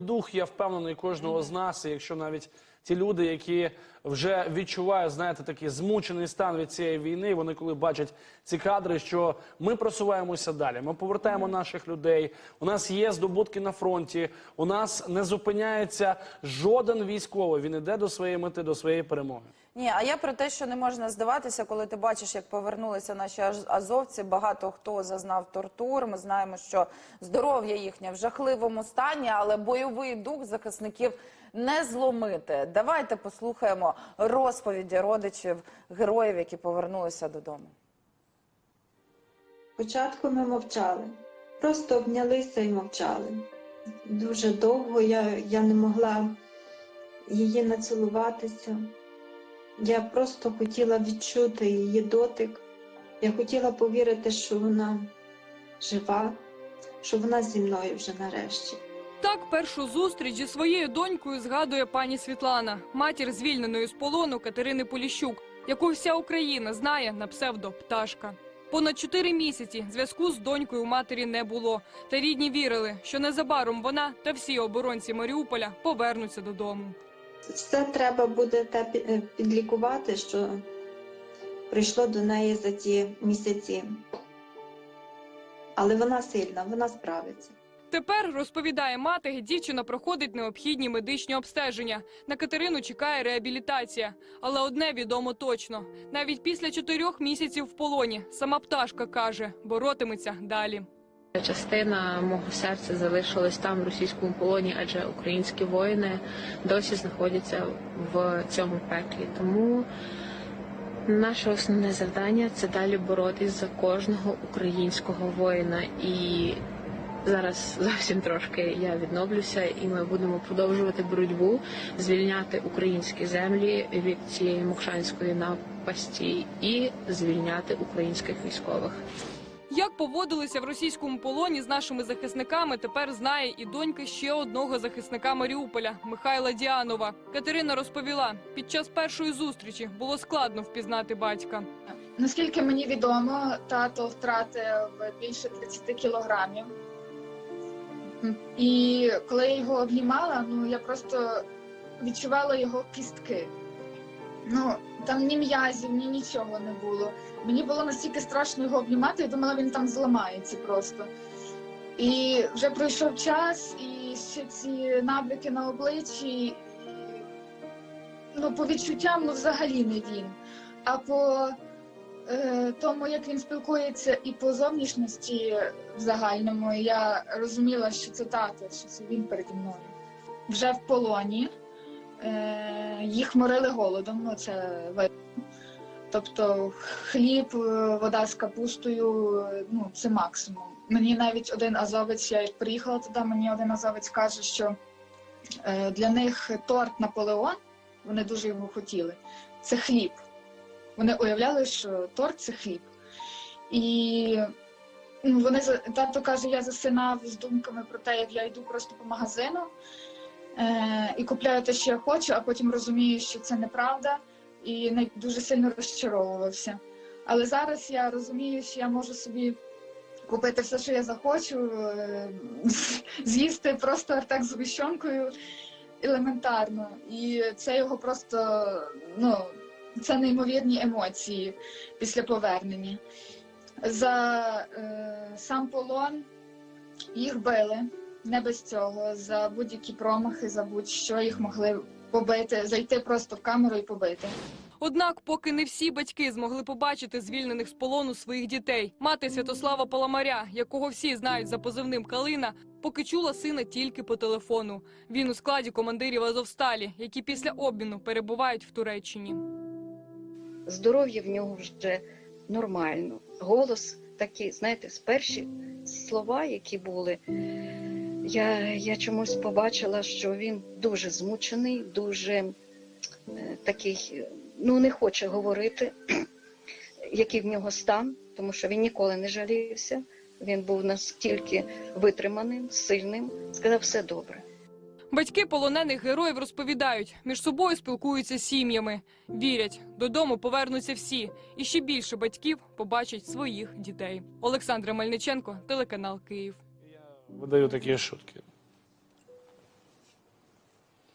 Дух, я впевнений, кожного з нас, і якщо навіть ті люди, які вже відчувають, знаєте, такий змучений стан від цієї війни, вони коли бачать ці кадри, що ми просуваємося далі. Ми повертаємо наших людей. У нас є здобутки на фронті. У нас не зупиняється жоден військовий. Він іде до своєї мети, до своєї перемоги. Ні, а я про те, що не можна здаватися, коли ти бачиш, як повернулися наші азовці. Багато хто зазнав тортур. Ми знаємо, що здоров'я їхнє в жахливому стані, але бойовий дух захисників не зломити. Давайте послухаємо розповіді родичів героїв, які повернулися додому. Спочатку ми мовчали, просто обнялися і мовчали. Дуже довго я, я не могла її націлуватися. Я просто хотіла відчути її дотик. Я хотіла повірити, що вона жива, що вона зі мною вже нарешті. Так, першу зустріч зі своєю донькою згадує пані Світлана, матір звільненої з полону Катерини Поліщук, яку вся Україна знає на псевдо Пташка. Понад чотири місяці зв'язку з донькою матері не було. Та рідні вірили, що незабаром вона та всі оборонці Маріуполя повернуться додому. Все треба буде те е, підлікувати, що прийшло до неї за ті місяці. Але вона сильна, вона справиться. Тепер розповідає мати, дівчина проходить необхідні медичні обстеження. На Катерину чекає реабілітація. Але одне відомо точно: навіть після чотирьох місяців в полоні сама пташка каже, боротиметься далі. Частина мого серця залишилась там в російському полоні, адже українські воїни досі знаходяться в цьому пеклі. Тому наше основне завдання це далі боротись за кожного українського воїна. І зараз зовсім трошки я відновлюся, і ми будемо продовжувати боротьбу, звільняти українські землі від цієї мокшанської напасті і звільняти українських військових. Як поводилися в російському полоні з нашими захисниками, тепер знає і донька ще одного захисника Маріуполя Михайла Діанова. Катерина розповіла, під час першої зустрічі було складно впізнати батька. Наскільки мені відомо, тато втратив більше 30 кілограмів. І коли я його обнімала, ну я просто відчувала його кістки. Ну, там ні м'язів, ні нічого не було. Мені було настільки страшно його обнімати, я думала, він там зламається просто. І вже пройшов час, і ще ці набряки на обличчі. І, ну, по відчуттям, ну взагалі не він. А по тому, як він спілкується, і по зовнішності в загальному, я розуміла, що це тато, що це він переді мною. Вже в полоні е, їх морили голодом, ну це видно. Тобто хліб, е, вода з капустою, е, ну це максимум. Мені навіть один азовець, я як приїхала туди, мені один азовець каже, що е, для них торт Наполеон, вони дуже його хотіли. Це хліб. Вони уявляли, що торт це хліб. І ну, вони тато каже, я засинав з думками про те, як я йду просто по магазину е, і купляю те, що я хочу, а потім розумію, що це неправда, і дуже сильно розчаровувався. Але зараз я розумію, що я можу собі купити все, що я захочу, е, з'їсти просто артек з гущонкою елементарно. І це його просто ну, це неймовірні емоції після повернення. За е, сам полон їх били не без цього, за будь-які промахи, за будь-що їх могли побити, зайти просто в камеру і побити. Однак, поки не всі батьки змогли побачити звільнених з полону своїх дітей, мати Святослава Паламаря, якого всі знають за позивним Калина, поки чула сина тільки по телефону. Він у складі командирів Азовсталі, які після обміну перебувають в Туреччині. Здоров'я в нього вже нормально. Голос такий, знаєте, з перші слова, які були, я, я чомусь побачила, що він дуже змучений, дуже е, такий, ну не хоче говорити, який в нього стан, тому що він ніколи не жалівся. Він був настільки витриманим, сильним, сказав все добре. Батьки полонених героїв розповідають, між собою спілкуються сім'ями, вірять, додому повернуться всі, і ще більше батьків побачать своїх дітей. Олександра Мельниченко, телеканал Київ. Я видаю такі шутки.